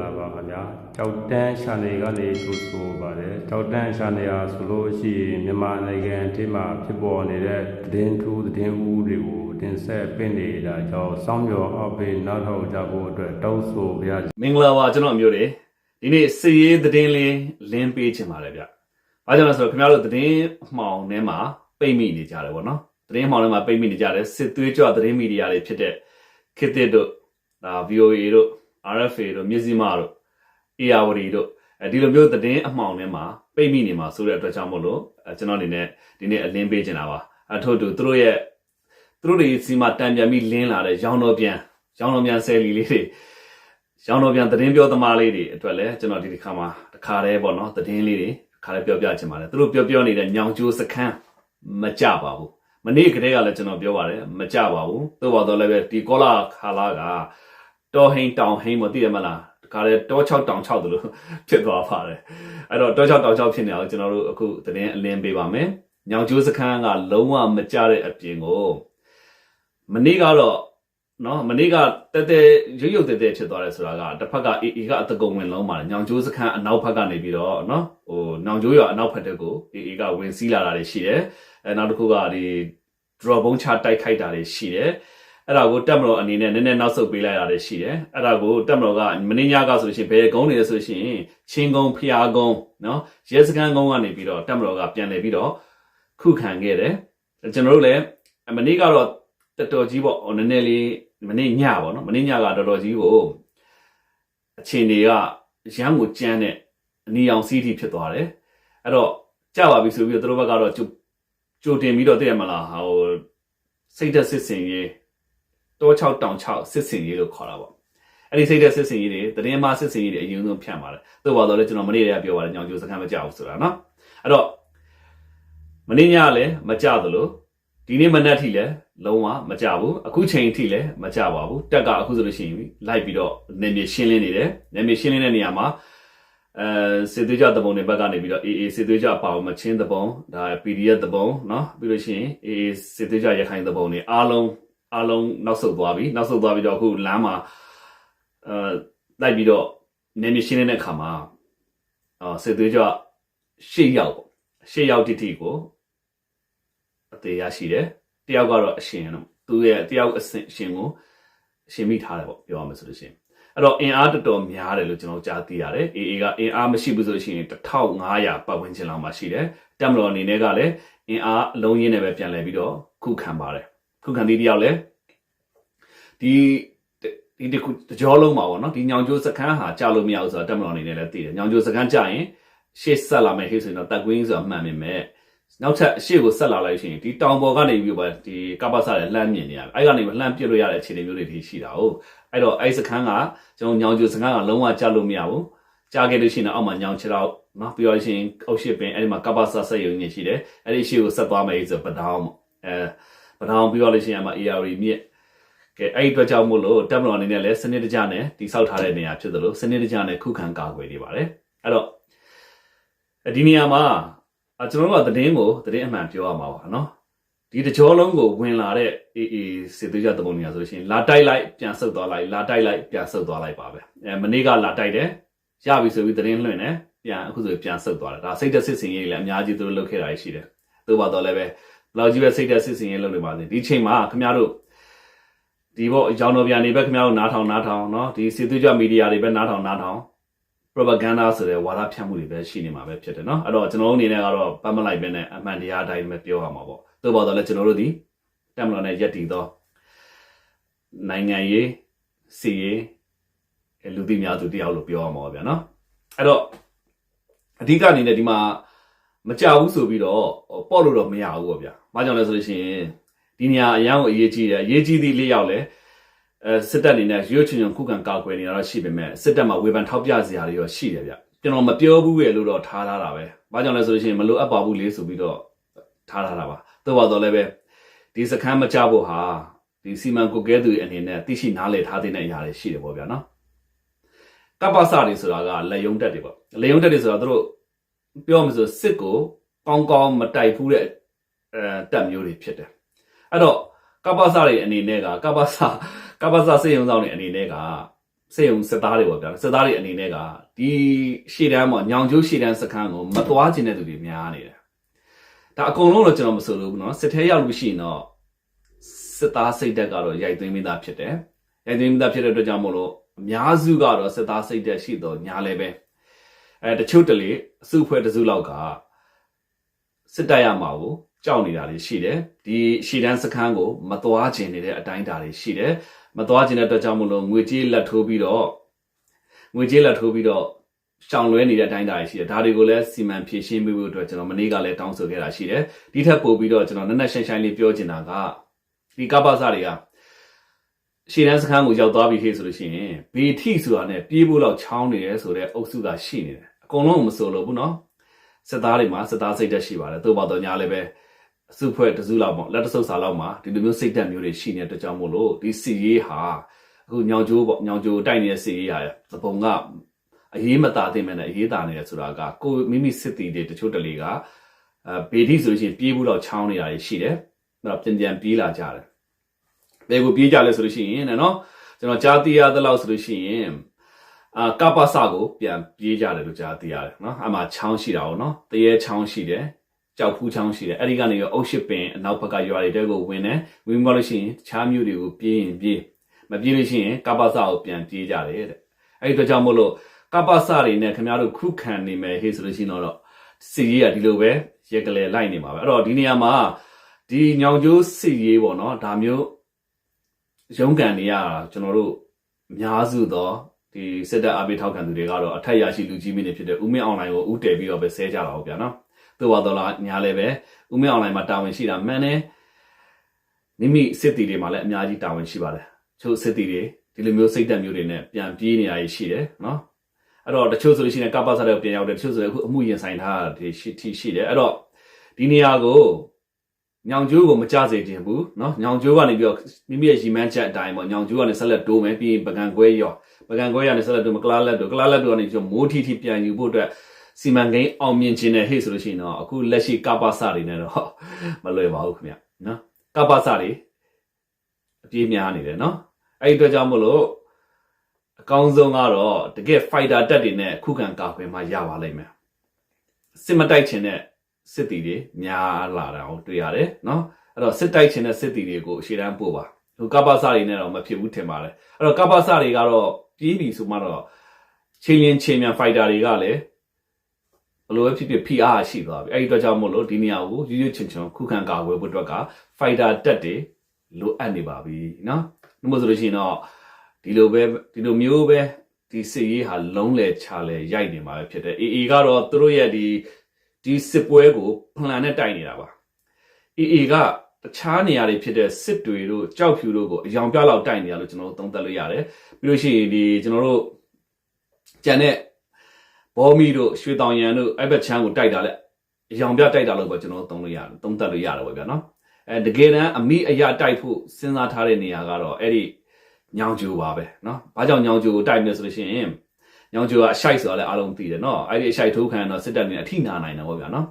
လာပါခင်ဗျာကြောက်တန်းရှာနေကနေထိုးဆိုပါတယ်ကြောက်တန်းရှာနေရဆိုလို့ရှိရင်မြန်မာနိုင်ငံအထိမှာဖြစ်ပေါ်နေတဲ့သတင်းထူးသတင်းဦးတွေကိုတင်ဆက်ပင့်နေတာကြောင့်စောင်းမျောအပိနောက်ထောင်ကြဖို့အတွက်တောင်းဆိုပါရစေမင်္ဂလာပါကျွန်တော်မျိုးတွေဒီနေ့စီရေးသတင်းလေးလင်းပေးချင်ပါတယ်ဗျ။ဘာကြောင့်လဲဆိုတော့ခင်ဗျားတို့သတင်းအမှောင်ထဲမှာပိတ်မိနေကြတယ်ဗောနော်။သတင်းအမှောင်ထဲမှာပိတ်မိနေကြတယ်စစ်သွေးကြွသတင်းမီဒီယာတွေဖြစ်တဲ့ခေတ်သစ်တို့ဒါ VOA တို့ RFA တို့မြစည်းမတို့ ARD တို့အဲဒီလိုမျိုးသတင်းအမှောင်ထဲမှာပိတ်မိနေမှာဆိုတဲ့အတွက်ကြောင့်မို့လို့အဲကျွန်တော်အနေနဲ့ဒီနေ့အလင်းပေးချင်တာပါ။အထို့တူသူတို့ရဲ့သူတို့တွေစီမှာတံပြန်ပြီးလင်းလာတဲ့ရောင်တော်ပြန်ရောင်တော်ပြန်ဆယ်လီလေးတွေရောင်တော်ပြန်သတင်းပြောသမားလေးတွေအတွက်လည်းကျွန်တော်ဒီတစ်ခါမှာတစ်ခါတည်းပေါ့နော်သတင်းလေးတွေတစ်ခါတည်းပြောပြချင်ပါတယ်သူတို့ပြောပြောနေတဲ့ညောင်ကျိုးစခန်းမကြပါဘူးမနေ့ကတည်းကလည်းကျွန်တော်ပြောပါတယ်မကြပါဘူးသို့ပါတော့လည်းပဲဒီကောလာခါလာက တော်ဟိန်တောင်ဟိန်မသိရမလားတခါတည်းတော6တောင်6တို့လို့ဖြစ်သွားပါတယ်အဲ့တော့တော6တောင်6ဖြစ်နေအောင်ကျွန်တော်တို့အခုသတင်းအလင်းပေးပါမယ်ညောင်ကျိုးစခန်းကလုံးဝမကြတဲ့အပြင်ကိုမနေ့ကတော့နော်မနေ့ကတက်တက်ရွရွတက်တက်ဖြစ်သွားတယ်ဆိုတာကတစ်ဖက်ကအေအေကအတကုံဝင်လုံးပါတယ်ညောင်ကျိုးစခန်းအနောက်ဘက်ကနေပြီးတော့နော်ဟိုညောင်ကျိုးရအနောက်ဘက်တက်ကိုအေအေကဝင်စီးလာတာတွေရှိတယ်အဲနောက်တစ်ခုကဒီ drop ဘုံချတိုက်ခိုက်တာတွေရှိတယ် အဲ့ဒါကိုတက်မတော်အနေနဲ့နည်းနည်းနောက်ဆုတ်ပေးလိုက်တာတွေရှိတယ်အဲ့ဒါကိုတက်မတော်ကမင်းညကဆိုလို့ရှိရင်ဘယ်ကုန်းနေလဲဆိုလို့ရှိရင်ချင်းကုန်းဖျားကုန်းနော်ရဲစခန်းကုန်းကနေပြီးတော့တက်မတော်ကပြန်လည်ပြီးတော့ခုခံခဲ့တယ်ကျွန်တော်တို့လည်းမနေ့ကတော့တော်တော်ကြီးပေါ့ဟိုနည်းနည်းလေးမနေ့ညပေါ့နော်မနေ့ညကတော်တော်ကြီးကိုအချိန်တွေကရမ်းကိုကြမ်းတဲ့အနီအောင်စီးတီဖြစ်သွားတယ်အဲ့တော့ကြပါပြီဆိုပြီးတော့သူတို့ဘက်ကတော့ကြိုကြိုတင်ပြီးတော့တည့်ရမလားဟိုစိတ်သက်စစ်စင်ရေး တော6တောင်6စစ်စင်ရေးလို့ခေါ်တာပေါ့အဲ့ဒီစိတ်သက်စစ်စင်ရေးတွေတရင်မစစ်စင်ရေးတွေအရင်ဆုံးဖြန့်ပါတယ်သို့ပါတော့လေကျွန်တော်မနေ့တည်းကပြောပါတယ်ညောင်ကျိုးစခန်းမကြောက်ဘူးဆိုတာနော်အဲ့တော့မနေ့ညကလည်းမကြသလို ဒီနေ့မနက်ထိလည်းလုံးဝမကြဘူးအခုချိန်ထိလည်းမကြပါဘူးတက်ကအခုဆိုလို့ရှိရင်လိုက်ပြီးတော့နေမြေရှင်းလင်းနေတယ်နေမြေရှင်းလင်းတဲ့နေရာမှာအဲစစ်သွေးကြတပုံတွေဘက်ကနေပြီးတော့ AA စစ်သွေးကြပါအောင်မချင်းတပုံဒါ PDF တပုံเนาะပြီးလို့ရှိရင် AA စစ်သွေးကြရခိုင်တပုံတွေအားလုံး အားလုံးနောက်ဆုတ်သွားပြီနောက်ဆုတ်သွားပြီးတော့အခုလမ်းမှာအဲလိုက်ပြီးတော့နေမြေရှင်းလင်းတဲ့အခါမှာအာစစ်သွေးကြရှေ့ရောက်ပေါ့ရှေ့ရောက်တိတိကိုအသေးရရှိတယ်တယောက်ကတော့အရှင်တော့သူရဲ့တယောက်အရှင်အရှင်ကိုအရှင်မိထားတယ်ပေါ့ပြောရမယ်ဆိုလို့ရှိရင်အဲ့တော့အင်အားတော်တော်များတယ်လို့ကျွန်တော်ကြားသိရတယ် AA ကအင်အားမရှိဘူးဆိုလို့ရှိရင်1500ပတ်ဝန်းကျင်လောက်မှရှိတယ်တက်မတော်အနေနဲ့ကလည်းအင်အားအလုံးရင်းနဲ့ပဲပြန်လဲပြီးတော့ခုခံပါတယ် ခုခံဒီတယောက်လည်းဒီဒီတခုတကြောလုံးမှာပေါ့နော်ဒီညောင်ကျိုးစခန်းဟာကြာလို့မရဘူးဆိုတာတက်မတော်အနေနဲ့လည်းသိတယ်ညောင်ကျိုးစခန်းကြာရင်ရှေ့ဆက်လာမယ်ဟေ့ဆိုရင်တော့တက်ကွင်းဆိုတာမှန်ပေမဲ့နောက်ထပ်အရှိကိုဆက်လာလိုက်ရှင်ဒီတောင်ပေါ်ကနေပြီးပါဒီကပ္ပဆာရဲ့လှမ်းမြင်နေရတယ်အဲ့ကနေလှမ်းပြစ်လို့ရတဲ့အခြေအနေမျိုးတွေထိရှိတာဟုတ်အဲ့တော့အဲ့စခန်းကကျွန်တော်ညောင်ကျူစခန်းကလုံးဝကြားလို့မရဘူးကြားခဲ့လို့ရှိရင်အောက်မှာညောင်ချတော့နော်ပြီးတော့ရှင်အုတ်ရှိပင်အဲ့ဒီမှာကပ္ပဆာဆက်ရုံညရှိတယ်အဲ့ဒီရှိကိုဆက်သွားမယ်ဆိုပဒေါင်းအဲ ပဒေါင်းပြီးတော့လို့ရှိရင်အမ AR မြစ်ကဲအဲ့ဒီအတွက်ကြောင့်မို့လို့တက်မတော်အနေနဲ့လည်းစနစ်တကျနဲ့တိစောက်ထားတဲ့နေရာဖြစ်သလိုစနစ်တကျနဲ့ခုခံကာကွယ်နေပါတယ်အဲ့တော့ဒီနေရာမှာအကျွန်တော်တို့ကသတင်းကိုသတင်းအမှန်ပြောရမှာပါနော်ဒီတကြောလုံးကိုဝင်လာတဲ့အေးအေးစစ်သေးကြတပုံနေရဆိုလို့ရှိရင်လာတိုက်လိုက်ပြန်ဆုတ်သွားလိုက်လာတိုက်လိုက်ပြန်ဆုတ်သွားလိုက်ပါပဲအဲမနေ့ကလာတိုက်တယ်ရပြီဆိုပြီးသတင်းလွှင့်တယ်ပြန်အခုဆိုပြန်ဆုတ်သွားတယ်ဒါစိတ်သက်စစ်စင်ရေးလည်းအများကြီးသူတို့လုပ်ခဲ့တာရှိတယ်သို့ပါတော့လည်းပဲဘယ် လောက်ကြီးပဲစိတ်သက်စစ်စင်ရေးလုပ်နေပါစေဒီချိန်မှာခင်ဗျားတို့ဒီဘောအကြောင်းတော်ပြန်နေပဲခင်ဗျားတို့နားထောင်နားထောင်နော်ဒီစစ်သေးကြမီဒီယာတွေပဲနားထောင်နားထောင် propaganda ဆိုတဲ့ဝါဒဖြန့်မှုတွေပဲရှိနေမှာပဲဖြစ်တယ်เนาะအဲ့တော့ကျွန်တော်တို့အနေနဲ့ကတော့ပတ်မလိုက်ပဲနဲ့အမှန်တရားအတိုင်းပဲပြောရမှာပေါ့သို့ပေါ်တော့လည်းကျွန်တော်တို့ဒီတက်မလို့နဲ့ရက်တည်သောနိုင်ငံရေးစီရေးလူသိများသူတယောက်လို့ပြောရမှာပါဗျာเนาะအဲ့တော့အဓိကအနေနဲ့ဒီမှာ မကြဘူးဆိုပြီးတော့ပေါ့လို့တော့မရဘူးပေါ့ဗျာ။ဘာကြောင့်လဲဆိုလို့ရှိရင်ဒီနေရာအရန်ကိုအရေးကြီးတယ်အရေးကြီးသည့်လေးယောက်လဲအဲစစ်တပ်အနေနဲ့ရွှေချွန်ချွန်ခုခံကာကွယ်နေတာတော့ရှိပေမဲ့စစ်တပ်မှာဝေဖန်ထောက်ပြစရာတွေရောရှိတယ်ဗျကျွန်တော်မပြောဘူးရဲ့လို့တော့ထားထားတာပဲဘာကြောင့်လဲဆိုလို့ရှိရင်မလိုအပ်ပါဘူးလေဆိုပြီးတော့ထားထားတာပါသို့ပါတော့လည်းပဲဒီစခန်းမကြဖို့ဟာဒီစီမံကုတ်ကဲသူအနေနဲ့သိရှိနားလည်ထားတဲ့အရာတွေရှိတယ်ပေါ့ဗျာနော်ကပ္ပစတွေဆိုတာကလက်ယုံတက်တွေပေါ့လက်ယုံတက်တွေဆိုတာသူတို့ ပြောမှဆိုစစ်ကိုကောင်းကောင်းမတိုက်ဘူးတဲ့အဲတက်မျိုးတွေဖြစ်တယ်အဲ့တော့ကပ္ပစတွေအနေနဲ့ကကပ္ပစကပ္ပစစေယုံဆောင်တွေအနေနဲ့က စေုံစစ်သားတွေပေါ့ဗျာစစ်သားတွေအနေနဲ့ကဒီရှေ့တန်းပေါ့ညောင်ကျိုးရှေ့တန်းစခန်းကိုမသွားခြင်းတဲ့သူတွေများနေတယ်ဒါအကုန်လုံးတော့ကျွန်တော်မဆိုလို့ဘူးเนาะစစ်ထဲရောက်လို့ရှိရင်တော့စစ်သားစိတ်တက်ကတော့ရိုက်သွင်းမိသားဖြစ်တယ်ရိုက်သွင်းမိသားဖြစ်တဲ့အတွက်ကြောင့်မို့လို့အများစုကတော့စစ်သားစိတ်တက်ရှိတော့ညာလည်းပဲ အဲတချို့တလေအစုဖွဲ့တစုလောက်ကစစ်တပ်ရမှာကိုကြောက်နေတာတွေရှိတယ်ဒီရှေ့တန်းစခန်းကိုမသွားခြင်းနေတဲ့အတိုင်းအတာတွေရှိတယ်မသွားခြင်းတဲ့အတွက်ကြောင့်မလို့ငွေကြေးလက်ထိုးပြီးတော့ငွေကြေးလက်ထိုးပြီးတော့ရှောင်လွဲနေတဲ့အတိုင်းအတာတွေရှိတယ်ဒါတွေကိုလည်းစီမံဖြည့်ရှင်းပေးဖို့အတွက်ကျွန်တော်မနေ့ကလည်းတောင်းဆိုခဲ့တာရှိတယ်ဒီထက်ပိုပြီးတော့ကျွန်တော်နက်နက်ရှိုင်းရှိုင်းလေးပြောချင်တာကဒီကပ္ပစတွေကရှေ့တန်းစခန်းကိုရောက်သွားပြီခေဆိုလို့ရှိရင်ဘေထိဆိုတာနဲ့ပြေးဖို့လောက်ချောင်းနေတယ်ဆိုတဲ့အုပ်စုကရှိနေတယ် အကုန်လုံးမစိုးလို့ဘူးနော်စစ်သားတွေမှာစစ်သားစိတ်တက်ရှိပါတယ်သို့ပါတော့ညာလည်းပဲအစုဖွဲ့တစုလောက်ပေါ့လက်တဆုပ်စာလောက်မှာဒီလိုမျိုးစိတ်တက်မျိုးတွေရှိနေတဲ့အတွက်ကြောင့်မို့လို့ဒီစီရေးဟာအခုညောင်ကျိုးပေါ့ညောင်ကျိုးတိုက်နေတဲ့စီရေးဟာသဘုံကအရေးမတာသိမဲ့နဲ့အရေးတာနေတယ်ဆိုတာကကိုမိမိစစ်တီတွေတချို့တလေကအဲဘေဒီဆိုလို့ရှိရင်ပြေးဖို့တော့ချောင်းနေတာရှိတယ်အဲ့တော့ပြန်ပြန်ပြေးလာကြတယ်ဘယ်ကိုပြေးကြလဲဆိုလို့ရှိရင်နော်ကျွန်တော်ကြားသိရသလောက်ဆိုလို့ရှိရင် အာကပ္ပစကိုပြန်ပြေးကြတယ်လို့ကြားသိရတယ်နော်အမှချောင်းရှိတာ哦နော်တရေချောင်းရှိတယ်ကြောက်ဖူးချောင်းရှိတယ်အဲ့ဒီကနေရောအုတ်ရှစ်ပင်အနောက်ဘက်ကရွာတွေတဲကိုဝင်တယ်ဝင်သွားလို့ရှိရင်တခြားမြို့တွေကိုပြေးရင်ပြေးမပြေးလို့ရှိရင်ကပ္ပစကိုပြန်ပြေးကြတယ်တဲ့အဲ့ဒီအတွက်ကြောင့်မို့လို့ကပ္ပစတွေနဲ့ခင်ဗျားတို့ခုခံနေမယ်ဟေ့ဆိုလို့ရှိရင်တော့စီရေးကဒီလိုပဲရက်ကလေးလိုက်နေမှာပဲအဲ့တော့ဒီနေရာမှာဒီညောင်ကျိုးစီရေးပေါ့နော်ဒါမျိုးရုံးကန်နေရတာကျွန်တော်တို့အများစုတော့ ဒီစစ်တပ်အပိထောက်ခံသူတွေကတော့အထက်ရရှိလူကြီးမင်းတွေဖြစ်တဲ့ဦးမင်းအွန်လိုင်းကိုဥတည်ပြီးတော့ပဲဆဲကြတာဟုတ်ဗျာနော်သို့ပါတော့လားညာလည်းပဲဥမင်းအွန်လိုင်းမှာတာဝန်ရှိတာမှန်တယ်မိမိစစ်တီတွေမှာလည်းအများကြီးတာဝန်ရှိပါတယ်ချို့စစ်တီတွေဒီလိုမျိုးစိတ်တက်မျိုးတွေနဲ့ပြန်ပြေးနေရရှိတယ်နော်အဲ့တော့တချို့ဆိုလို့ရှိရင်ကပ္ပစားတဲ့ပြန်ရောက်တယ်တချို့ဆိုရင်အခုအမှုရင်ဆိုင်ထားတာတွေရှိထိရှိတယ်အဲ့တော့ဒီနေရာကို ညောင်ကျိုးကိုမကြစေခြင်းဘူးเนาะညောင်ကျိုးကနေပြီးတော့မိမိရဲ့ရီမန်းချက်အတိုင်းပေါ့ညောင်ကျိုးကနေဆက်လက်တိုးမယ်ပြီးရင်ပကံကွဲရောပကံကွဲရနေဆက်လက်တိုးမကလားလက်တိုးကလားလက်တိုးကနေပြီးတော့မိုးထီထီပြန်ယူဖို့အတွက် စီမံကိန်းအောင်မြင်ခြင်းနဲ့ဟေ့ဆိုလို့ရှိရင်တော့အခုလက်ရှိကပ္ပစတွေနဲ့တော့မလွယ်ပါဘူးခင်ဗျနော်ကပ္ပစတွေအပြေးများနေတယ်နော်အဲ့ဒီအတွက်ကြောင့်မလို့အကောင်းဆုံးကတော့တကယ် fighter တက်တွေနဲ့ခုခံကာကွယ်မှရပါလိမ့်မယ်စစ်မတိုက်ခြင်းနဲ့ စစ်တီတွေများလာတာကိုတွေ့ရတယ်နော်အဲ့တော့စစ်တိုက်ခြင်းတဲ့စစ်တီတွေကိုအရှိတမ်းပို့ပါဟိုကပ္ပစတွေနဲ့တော့မဖြစ်ဘူးထင်ပါတယ်အဲ့တော့ကပ္ပစတွေကတော့ပြေးပြီဆိုမှတော့ချင်းရင်ချင်းမြန်ဖိုက်တာတွေကလည်းဘလို့ဖြစ်ဖြစ်ဖိအားရှိသွားပြီအဲ့ဒီအတွက်ကြောင့်မို့လို့ဒီနေရာကိုရွရွချင်းချင်းခုခံကာကွယ်ဖို့အတွက်ကဖိုက်တာတက်တွေလိုအပ်နေပါပြီနော်ဒီမို့ဆိုလို့ရှိရင်တော့ဒီလိုပဲဒီလိုမျိုးပဲဒီစစ်ရေးဟာလုံးလေချာလေရိုက်နေမှာပဲဖြစ်တယ်။ AA ကတော့သူတို့ရဲ့ဒီ ဒီစစ်ပွဲကိုဖလန်နဲ့တိုက်နေတာပါ AA ကတခြားနေရာတွေဖြစ်တဲ့စစ်တွေတို့ကြောက်ဖြူတို့ကိုအယောင်ပြလောက်တိုက်နေရလို့ကျွန်တော်တို့သုံးသပ်လို့ရတယ်ပြီးလို့ရှိရင်ဒီကျွန်တော်တို့ကြံတဲ့ဘောမီတို့ရွှေတောင်ရန်တို့အဲ့ဘက်ချမ်းကိုတိုက်တာလဲအယောင်ပြတိုက်တာလို့ပဲကျွန်တော်သုံးလို့ရတယ်သုံးသပ်လို့ရတယ်ပေါ့ဗျာနော်အဲတကယ်တမ်းအမိအရာတိုက်ဖို့စဉ်းစားထားတဲ့နေရာကတော့အဲ့ဒီညောင်ကျူပါပဲနော်ဘာကြောင့်ညောင်ကျူကိုတိုက်မလဲဆိုလို့ရှိရင် ညောင်ကျူကအရှိုက်ဆိုတာလည်းအားလုံးသိတယ်နော်အဲ့ဒီအရှိုက်ထိုးခံတော့စစ်တပ်နေအထိနာနိုင်တယ်ပေါ့ဗျာနော်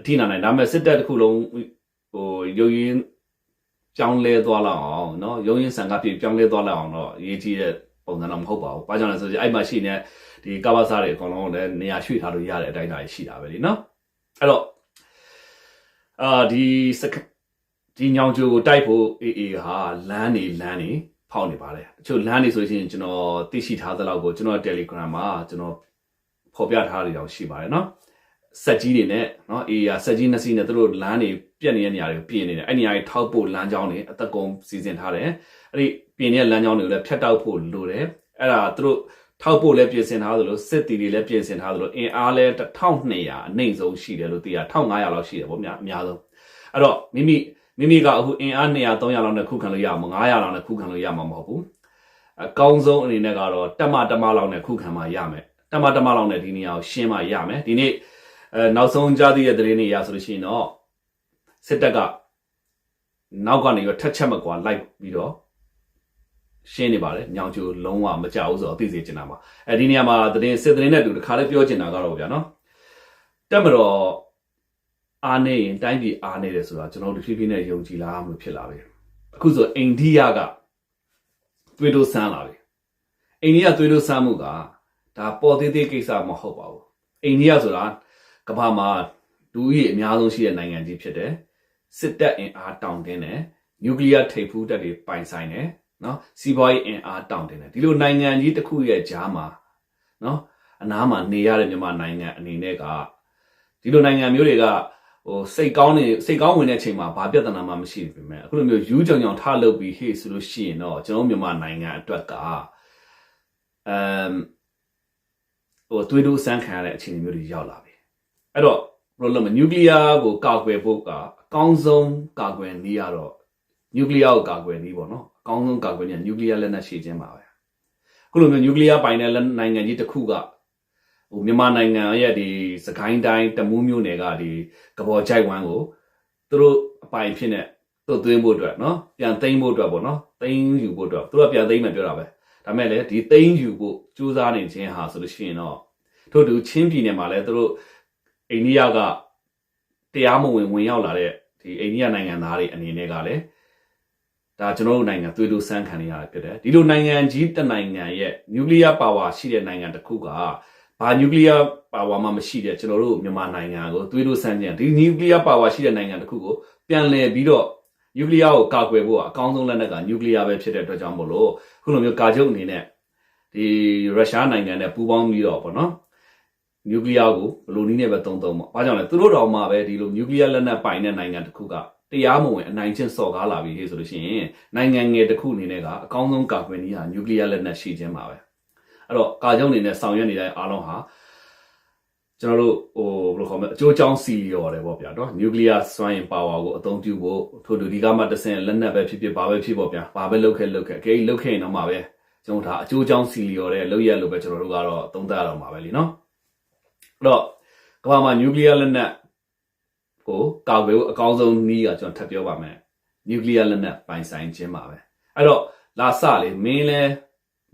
အထိနာနိုင်ဒါပေမဲ့စစ်တပ်တစ်ခုလုံးဟိုရုပ်ရင်းပြောင်းလဲသွားလောက်အောင်နော်ရုံရင်းဆန်ကပြပြောင်းလဲသွားလောက်အောင်တော့အရေးကြီးတဲ့ပုံစံတော့မဟုတ်ပါဘူးဘာကြောင့်လဲဆိုတော့အဲ့မှာရှိနေဒီကဘာစားတွေအကုန်လုံးလည်းနေရာရွှေ့ထားလို့ရတဲ့အတိုင်းအတာရှိတာပဲလीနော်အဲ့တော့အာဒီစကဒီညောင်ကျိုးကိုတိုက်ဖို့အေးအေးဟာလမ်းနေလမ်းနေ ဖောက်နေပါတယ်အချို့လမ်းနေဆိုရင်ကျွန်တော်သိရှိထားသလောက်ကိုကျွန်တော် Telegram မှာကျွန်တော်ဖော်ပြထားရအောင်ရှိပါတယ်နော်ဆက်ကြီးတွေနဲ့နော်အေးရဆက်ကြီးနှစ်စီးနဲ့သူတို့လမ်းနေပြက်နေတဲ့နေရာတွေကိုပြင်နေတယ်အဲ့နေရာတွေထောက်ဖို့လမ်းကြောင်းတွေအသက်ကုန်စီစဉ်ထားတယ်အဲ့ဒီပြင်နေတဲ့လမ်းကြောင်းတွေကိုလည်းဖြတ်တောက်ဖို့လိုတယ်အဲ့ဒါသူတို့ထောက်ဖို့လည်းပြင်ဆင်ထားသလိုစစ်တီတွေလည်းပြင်ဆင်ထားသလိုအင်အားလည်း1200အနှိမ့်ဆုံးရှိတယ်လို့သိရ1500လောက်ရှိတယ်ပေါ့များအများဆုံးအဲ့တော့မိမိ မိမိကအခုအင်အား200 300လောက်နဲ့ခုခံလို့ရမှာ900လောက်နဲ့ခုခံလို့ရမှာမဟုတ်ဘူးအကောင်းဆုံးအနေနဲ့ကတော့တက်မတက်မလောက်နဲ့ခုခံမှရမယ်တက်မတက်မလောက်နဲ့ဒီနေရာကိုရှင်းမှရမယ်ဒီနေ့အဲနောက်ဆုံးကြားသိတဲ့သတင်းတွေရဆိုလို့ရှိရင်တော့စစ်တပ်ကနောက်ကနေရထက်ချက်မကွာလိုက်ပြီးတော့ရှင်းနေပါတယ်ညောင်ကျူလုံးဝမကြောက်ဘူးဆိုတော့သိစေချင်တာပါအဲဒီနေရာမှာသတင်းစစ်သတင်းနဲ့တူတခါလေးပြောချင်တာကတော့ဗျာနော်တက်မတော် အားနေရင်တိုင်းပြည်အားနေတယ်ဆိုတာကျွန်တော်တို့ဖြည်းဖြည်းနဲ့ယုံကြည်လာမှလို့ဖြစ်လာပြီအခုဆိုအိန္ဒိယကတွေ့တော့ဆန်းလာပြီအိန္ဒိယသွေးလို့စမ်းမှုကဒါပေါ်သေးသေးကိစ္စမဟုတ်ပါဘူးအိန္ဒိယဆိုတာကမ္ဘာမှာဒူကြီးအများဆုံးရှိတဲ့နိုင်ငံကြီးဖြစ်တယ်စစ်တပ်အင်အားတောင့်တင်းတယ်နျူကလ িয়ার ထိပ်ဖူးတပ်တွေပိုင်ဆိုင်တယ်နော်စီးပွားရေးအင်အားတောင့်တင်းတယ်ဒီလိုနိုင်ငံကြီးတစ်ခုရဲ့ကြားမှာနော်အနားမှာနေရတဲ့မြန်မာနိုင်ငံအနေနဲ့ကဒီလိုနိုင်ငံမျိုးတွေက ဟိုစိတ်ကောင်းနေစိတ်ကောင်းဝင်တဲ့အချိန်မှာဘာပြဿနာမှမရှိဘူးပြင်မဲ့အခုလိုမျိုးယူးကြောင်ကြောင်ထလုပ်ပြီးဟေ့ဆိုလို့ရှိရင်တော့ကျွန်တော်မြန်မာနိုင်ငံအတွက်က အမ်ဟိုသွေးတိုးစမ်းခံရတဲ့အခြေအနေမျိုးတွေရောက်လာပြီအဲ့တော့ဘယ်လိုလဲနျူကလ িয়ার ကိုကာကွယ်ဖို့ကအကောင်းဆုံးကာကွယ်နည်းရတော့နျူကလ িয়ার ကိုကာကွယ်နည်းပေါ့နော်အကောင်းဆုံးကာကွယ်နည်းကနျူကလ িয়ার လက်နက်ရှိခြင်းပါပဲအခုလိုမျိုးနျူကလ িয়ার ပိုင်တဲ့လက်နိုင်ငံကြီးတစ်ခုက ဟိုမြန်မာနိုင်ငံရဲ့ဒီစကိုင်းတိုင်းတမူးမြို့နယ်ကဒီကဘော်ကြိုက်ဝမ်းကိုသူတို့အပိုင်ဖြစ်နေသူ့သွင်းဖို့အတွက်နော်ပြန်သိမ်းဖို့အတွက်ပေါ့နော်သိမ်းယူဖို့အတွက်သူတို့ကပြန်သိမ်းမယ်ပြောတာပဲဒါမဲ့လည်းဒီသိန်းယူဖို့စူးစမ်းနေခြင်းဟာဆိုလို့ရှိရင်တော့ထို့တူချင်းပြည်နယ်မှာလည်းသူတို့အိန္ဒိယကတရားမဝင်ဝင်ရောက်လာတဲ့ဒီအိန္ဒိယနိုင်ငံသားတွေအနေနဲ့ကလည်းဒါကျွန်တော်တို့နိုင်ငံသွေးတိုးစမ်းခံနေရတာဖြစ်တယ်ဒီလိုနိုင်ငံကြီးတစ်နိုင်ငံရဲ့နျူကလ িয়ার ပါဝါရှိတဲ့နိုင်ငံတစ်ခုက ဘာနျူကလ িয়ার ပါဝါမှမရှိတဲ့ကျွန်တော်တို့မြန်မာနိုင်ငံကိုသွေးတိုးစမ်းခြင်းဒီနျူကလ িয়ার ပါဝါရှိတဲ့နိုင်ငံတစ်ခုကိုပြန်လည်ပြီးတော့နျူကလ িয়ার ကိုကာကွယ်ဖို့ကအကောင်းဆုံးလက်နက်ကနျူကလ িয়ার ပဲဖြစ်တဲ့အတွက်ကြောင့်မို့လို့ ခုလိုမျိုးကာချုပ်အနေနဲ့ဒီရုရှားနိုင်ငံနဲ့ပူးပေါင်းပြီးတော့ဗောနော်နျူကလ িয়ার ကိုဘယ်လိုနည်းနဲ့ပဲတုံးတုံးပေါ့။ဘာကြောင့်လဲသူတို့တော်မှပဲဒီလိုနျူကလ িয়ার လက်နက်ပိုင်တဲ့နိုင်ငံတစ်ခုကတရားမဝင်အနိုင်ကျင့်စော်ကားလာပြီဟေ့ဆိုလို့ရှိရင်နိုင်ငံငယ်တစ်ခုအနေနဲ့ကအကောင်းဆုံးကာကွယ်နည်းဟာနျူကလ িয়ার လက်နက်ရှိခြင်းပါပဲ။ အဲ့တော့ကာချုပ်အနေနဲ့ဆောင်ရွက်နေတဲ့အားလုံးဟာကျွန်တော်တို့ဟိုဘယ်လိုခေါ်မလဲအကျိုးချောင်းစီရော်တယ်ပေါ့ဗျာနော်နျူကလ িয়ার စွမ်းရင်ပါဝါကိုအသုံးပြုဖို့ထို့တူဒီကမှတဆင်လက်နက်ပဲဖြစ်ဖြစ်ဘာပဲဖြစ်ပေါ့ဗျာဘာပဲလုပ်ခဲ့လုပ်ခဲ့အကယ်လုပ်ခဲ့ရင်တော့မှပဲကျွန်တော်ဒါအကျိုးချောင်းစီလျော်တဲ့လောက်ရက်လို့ပဲကျွန်တော်တို့ကတော့သုံးသပ်ရတော့မှာပဲလीနော်အဲ့တော့ကမ္ဘာမှာနျူကလ িয়ার လက်နက်ကိုကာကွယ်ဖို့အကောင်းဆုံးနည်းကကျွန်တော်ထပ်ပြောပါမယ်နျူကလ িয়ার လက်နက်ပိုင်ဆိုင်ခြင်းပါပဲအဲ့တော့လာစလေမင်းလဲ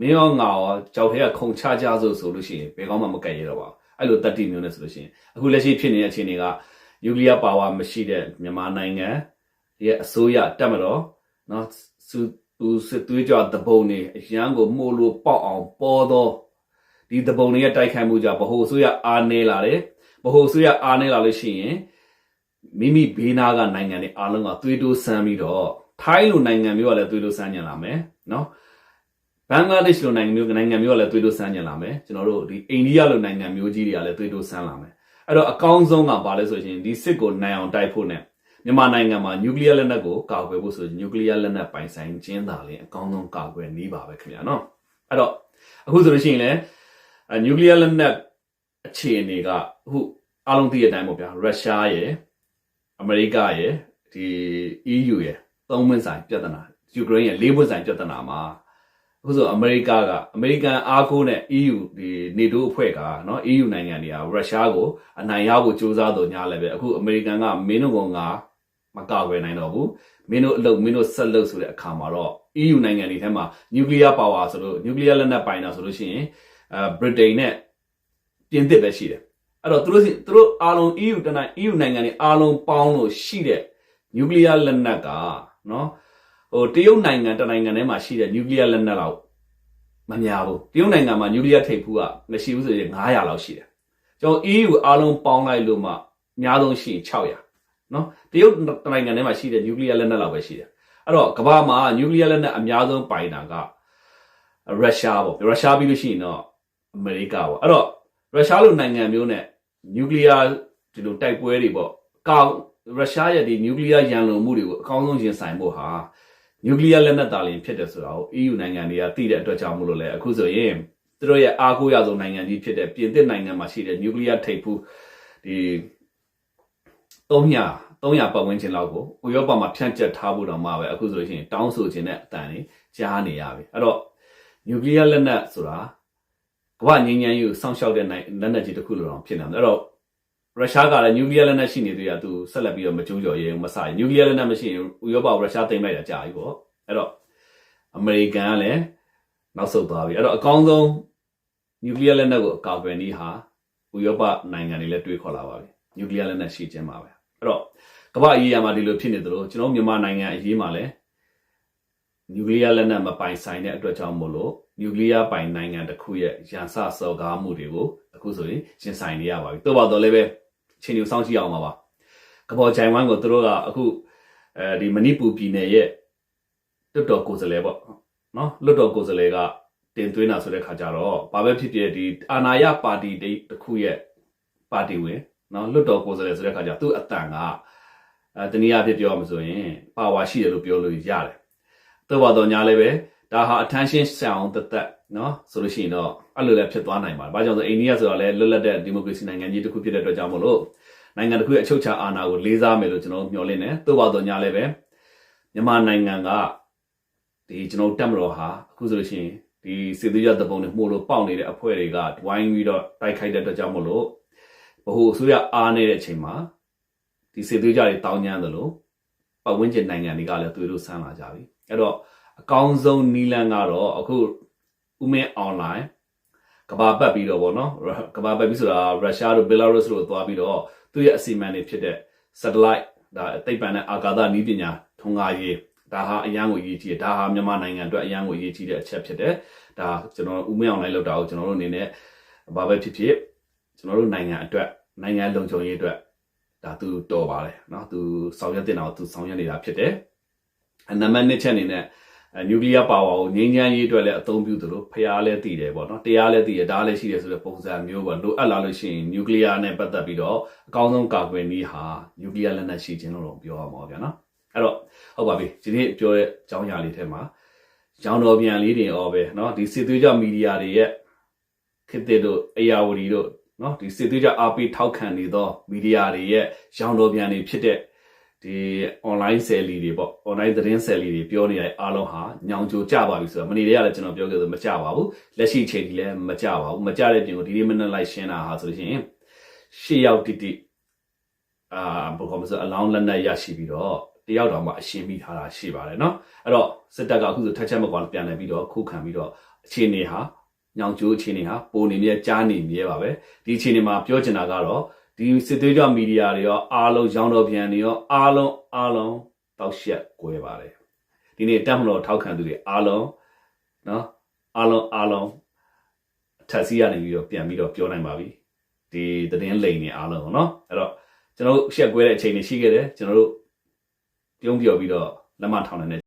မင်းရောငါရောကြောက်ထဲကခုံချကြစို့ဆိုလို့ရှိရင်ဘယ်ကောင်းမှမကက်ရတော့ပါဘူးအဲ့လိုတတ်တိမျိုးနဲ့ဆိုလို့ရှိရင်အခုလက်ရှိဖြစ်နေတဲ့အခြေအနေကနျူကလ িয়ার ပါဝါမရှိတဲ့မြန်မာနိုင်ငံရဲ့အစိုးရတက်မတော်နော်သူသူစစ်သွေးကြသဘုံတွေအရန်ကိုမှုလို့ပေါက်အောင်ပေါ်သောဒီသဘုံတွေရဲ့တိုက်ခိုက်မှုကြောင့်ဗဟိုအစိုးရအာနေလာတယ်ဗဟိုအစိုးရအာနေလာလို့ရှိရင်မိမိဘေးနားကနိုင်ငံတွေအားလုံးကသွေးတိုးဆန်းပြီးတော့ထိုင်းလိုနိုင်ငံမျိုးကလည်းသွေးတိုးဆန်းကြလာမယ်နော် ဘင်္ဂလားဒေ့ရှ်လိုနိုင်ငံမျိုးနိုင်ငံမျိုးကလည်းသွေးတိုးဆန်းညင်လာမယ်ကျွန်တော်တို့ဒီအိန္ဒိယလိုနိုင်ငံမျိုးကြီးတွေကလည်းသွေးတိုးဆန်းလာမယ်အဲ့တော့အကောင်းဆုံးကဘာလဲဆိုရင်ဒီစစ်ကိုနိုင်အောင်တိုက်ဖို့ ਨੇ မြန်မာနိုင်ငံမှာနျူကလ িয়ার လက်နက်ကိုကာကွယ်ဖို့ဆိုရင်နျူကလ িয়ার လက်နက်ပိုင်ဆိုင်ခြင်းသာလေအကောင်းဆုံးကာကွယ်နည်းပါပဲခင်ဗျာနော်အဲ့တော့အခုဆိုလို့ရှိရင်လည်းနျူကလ িয়ার လက်နက်အခြေအနေကအခုအားလုံးသိတဲ့အတိုင်းပေါ့ဗျာရုရှားရဲ့အမေရိကရဲ့ဒီ EU ရဲ့သုံးမင်းဆိုင်ပြဿနာယူကရိန်းရဲ့လေးမင်းဆိုင်ပြဿနာမှာ အခုဆိုအမေရိကကအမေရိကန်အားကိုးနဲ့ EU ဒီ NATO အဖွဲ့ကနော် EU နိုင်ငံတွေကရုရှားကိုအနိုင်ရဖို့ကြိုးစားတော့ညာလည်းပဲအခုအမေရိကန်ကမင်းတို့ကောင်ကမကာကွယ်နိုင်တော့ဘူးမင်းတို့အလုပ်မင်းတို့ဆက်လုပ်ဆိုတဲ့အခါမှာတော့ EU နိုင်ငံတွေထဲမှာ nuclear power ဆိုလို့ nuclear လက်နက်ပိုင်တာဆိုလို့ရှိရင်အဲ Britain နဲ့ပြင်သစ်ပဲရှိတယ်အဲ့တော့သူတို့သူတို့အားလုံး EU တနိုင် EU နိုင်ငံတွေအားလုံးပေါင်းလို့ရှိတဲ့ nuclear လက်နက်ကနော် ဟိုတရုတ်နိုင်ငံတနိုင်ငံထဲမှာရှိတဲ့ nuclear လက်နက်လောက်မများဘူးတရုတ်နိုင်ငံမှာ nuclear ထိပ်ဖူးကမရှိဘူးဆိုရင်900လောက်ရှိတယ်ကျွန်တော် EU အားလုံးပေါင်းလိုက်လို့မှအများဆုံးရှိရင်600နော်တရုတ်နိုင်ငံထဲမှာရှိတဲ့ nuclear လက်နက်လောက်ပဲရှိတယ်အဲ့တော့ကမ္ဘာမှာ nuclear လက်နက်အများဆုံးပိုင်တာကရုရှားပေါ့ရုရှားပြီးလို့ရှိရင်တော့အမေရိကပေါ့အဲ့တော့ရုရှားလိုနိုင်ငံမျိုးနဲ့ nuclear ဒီလိုတိုက်ပွဲတွေပေါ့ကောက်ရုရှားရဲ့ဒီ nuclear ရန်လိုမှုတွေကိုအကောင်းဆုံးရင်ဆိုင်ဖို့ဟာ nuclear လက်နက်တာလင်ဖြစ်တယ်ဆိုတာကို EU နိုင်ငံတွေကသိတဲ့အတွက်ကြောင့်မို့လို့လဲအခုဆိုရင်သူတို့ရဲ့အားကိုးရဆုံးနိုင်ငံကြီးဖြစ်တဲ့ပြင်သစ်နိုင်ငံမှာရှိတဲ့ nuclear ထိပ်ဖူးဒီ300 300ပတ်ဝန်းကျင်လောက်ကိုဥရောပမှာဖြန့်ကျက်ထားဖို့တော့မှပဲအခုဆိုရင်တောင်းဆိုခြင်းတဲ့အတန်တွေကြားနေရပြီအဲ့တော့ nuclear လက်နက်ဆိုတာကမ္ဘာငြိမ်းချမ်းရေးကိုစောင့်ရှောက်တဲ့နိုင်လက်နက်ကြီးတစ်ခုလိုတော့ဖြစ်နေတယ်အဲ့တော့ ရုရှားကလည်း nuclear လက်နက်ရှိနေသေးတာသူဆက်လက်ပြီးတော့မကျိုးကျော်ရဲမစရင် nuclear လက်နက်မရှိရင်ဥရောပကိုရုရှားသိမ်းလိုက်တာကြာပြီပေါ့အဲ့တော့အမေရိကန်ကလည်းနောက်ဆုတ်သွားပြီအဲ့တော့အကောင်းဆုံး nuclear လက်နက်ကိုအကာအကွယ်နည်းဟာဥရောပနိုင်ငံတွေလည်းတွေးခေါ်လာပါပြီ nuclear လက်နက်ရှိခြင်းပါပဲအဲ့တော့ကမ္ဘာအရေးအရာမှာဒီလိုဖြစ်နေသလိုကျွန်တော်မြန်မာနိုင်ငံအရေးမှာလည်း နျူကလ িয়ার လက်နက်မပိုင်ဆိုင်တဲ့အတွက်ကြောင့်မို့လို့နျူကလ িয়ার ပိုင်နိုင်ငံတစ်ခုရဲ့ရန်စစော်ကားမှုတွေကိုအခုဆိုရင်ရှင်းဆိုင်နေရပါပြီ။တိုးပါတော့လည်းပဲ ချင်းယူဆောင်ကြည့်အောင်ပါပါ။ကဘော်ဂျိုင်ဝမ်ကိုသူတို့ကအခုအဲဒီမဏိပူပြည်နယ်ရဲ့တွတ်တော်ကိုယ်စားလှယ်ပေါ့နော်လွတ်တော်ကိုယ်စားလှယ်ကတင်သွင်းတာဆိုတဲ့ခါကျတော့ဘာပဲဖြစ်ဖြစ်ဒီအာနာယပါတီတစ်ခုရဲ့ပါတီဝင်နော်လွတ်တော်ကိုယ်စားလှယ်ဆိုတဲ့ခါကျသူ့အတန်ကအဲတနည်းအားဖြင့်ပြောရမှာဆိုရင်ပါဝါရှိတယ်လို့ပြောလို့ရတယ်။တော့ပါတော့ညာလည်းပဲ ဒါဟာ attention ဆောင်တသက်နော်ဆိုလို့ရှိရင်တော့အဲ့လိုလည်းဖြစ်သွားနိုင်ပါတယ်။ဘာကြောင့်လဲဆိုအိန္ဒိယဆိုတာလည်းလွတ်လပ်တဲ့ဒီမိုကရေစီနိုင်ငံကြီးတစ်ခုဖြစ်တဲ့အတွက်ကြောင့်မို့လို့နိုင်ငံတစ်ခုရဲ့အချုပ်အခြာအာဏာကိုလေးစားမယ်လို့ကျွန်တော်တို့မျှော်လင့်တယ်။တော့ပါတော့ညာလည်းပဲမြန်မာနိုင်ငံကဒီကျွန်တော်တို့တက်မတော်ဟာအခုဆိုလို့ရှိရင်ဒီစေသွေးရတပုံတွေမှုလို့ပေါက်နေတဲ့အဖွဲ့တွေကဝိုင်းပြီးတော့တိုက်ခိုက်တဲ့အတွက်ကြောင့်မို့လို့ဘ ਹੁ အစိုးရအားနေတဲ့အချိန်မှာဒီစေသွေးကြတွေတောင်းကျမ်းသလိုပတ်ဝန်းကျင်နိုင်ငံတွေကလည်းသူတို့ဆန်းလာကြပြီအဲ့တော့ အကောင်းဆုံးနီလန်ကတော့အခုဥမင်းအွန်လိုင်းကဘာပတ်ပြီးတော့ဗောနော်ကဘာပတ်ပြီးဆိုတာရုရှားတို့ဘယ်လာရုစ်တို့သွားပြီးတော့သူ့ရဲ့အစီအမံတွေဖြစ်တဲ့ satellite ဒါအသိပ္ပံနဲ့အာကာသနည်းပညာထုံးကားရေးဒါဟာအရန်ကိုအရေးကြီးတယ်ဒါဟာမြန်မာနိုင်ငံအတွက်အရန်ကိုအရေးကြီးတဲ့အချက်ဖြစ်တယ်ဒါကျွန်တော်ဥမင်းအွန်လိုင်းလောက်တာကိုကျွန်တော်တို့အနေနဲ့ဘာပဲဖြစ်ဖြစ်ကျွန်တော်တို့နိုင်ငံအတွက်နိုင်ငံလုံခြုံရေးအတွက်ဒါသူတော်ပါတယ်เนาะသူဆောင်ရွက်တင်တာကိုသူဆောင်ရွက်နေတာဖြစ်တယ်အနံပါတ်1ချက်အနေနဲ့ နျူကလ িয়ারပါဝါကိုငြိမ်းချမ်းရေးအတွက်လည်းအသုံးပြုသလိုဖျားလည်းတည်တယ်ပေါ့နော်တရားလည်းတည်တယ်ဒါလည်းရှိတယ်ဆိုတဲ့ပုံစံမျိုးပေါ့လိုအပ်လာလို့ရှိရင်နျူကလ িয়ার နဲ့ပတ်သက်ပြီးတော့အကောင်းဆုံးကာကွယ်နည်းဟာနျူကလ িয়ার လက်နက်ရှိခြင်းလို့တော့ပြောရမှာဗျာနော်အဲ့တော့ဟုတ်ပါပြီဒီနေ့ပြောတဲ့အကြောင်းအရာလေးထဲမှာရောင်တော်ပြန်လေးတွေရောပဲเนาะဒီစစ်သွေးကြမီဒီယာတွေရဲ့ခေတ်သစ်တို့အရာဝတီတို့เนาะဒီစစ်သွေးကြအားပေးထောက်ခံနေသောမီဒီယာတွေရဲ့ရောင်တော်ပြန်တွေဖြစ်တဲ့ ဒီ online ဆယ်လီတွေပေါ့ online သတင်းဆယ်လီတွေပြောနေရတဲ့အားလုံးဟာညောင်ကြိုကြပါပြီဆိုတော့မနေ့တည်းကလည်းကျွန်တော်ပြောခဲ့သလိုမကြပါဘူးလက်ရှိချိန်ကြီးလည်းမကြပါဘူးမကြတဲ့ပြင်ကိုဒီနေ့မနေ့လိုက်ရှင်းတာဟာဆိုလို့ရှိရင်ရှေ့ရောက်တိတိအာဘယ်လိုမှဆိုအလောင်းလက်နက်ရရှိပြီးတော့တယောက်တောင်မှအရှင်းမိထားတာရှိပါတယ်เนาะအဲ့တော့စစ်တပ်ကအခုဆိုထက်ချက်မကွာပြန်လည်ပြီးတော့ခုခံပြီးတော့အခြေအနေဟာညောင်ကျိုးအခြေအနေဟာပုံနေမြဲကြားနေမြဲပါပဲဒီအခြေအနေမှာပြောချင်တာကတော့ ဒီစစ်သေးကြမီဒီယာတွေရောအားလုံးရောင်းတော်ပြန်တွေရောအားလုံးအားလုံးတောက်ရှက်ကွဲပါတယ်ဒီနေ့တက်မလို့ထောက်ခံသူတွေအားလုံးနော်အားလုံးအားလုံးအထက်စီးရနေပြီးတော့ပြန်ပြီးတော့ပြောနိုင်ပါပြီဒီသတင်းလိမ်တွေအားလုံးနော်အဲ့တော့ကျွန်တော်တို့ရှက်ကွဲတဲ့အချိန်တွေရှိခဲ့တယ်ကျွန်တော်တို့ပြုံးပြောပြီးတော့လက်မထောင်နိုင်တဲ့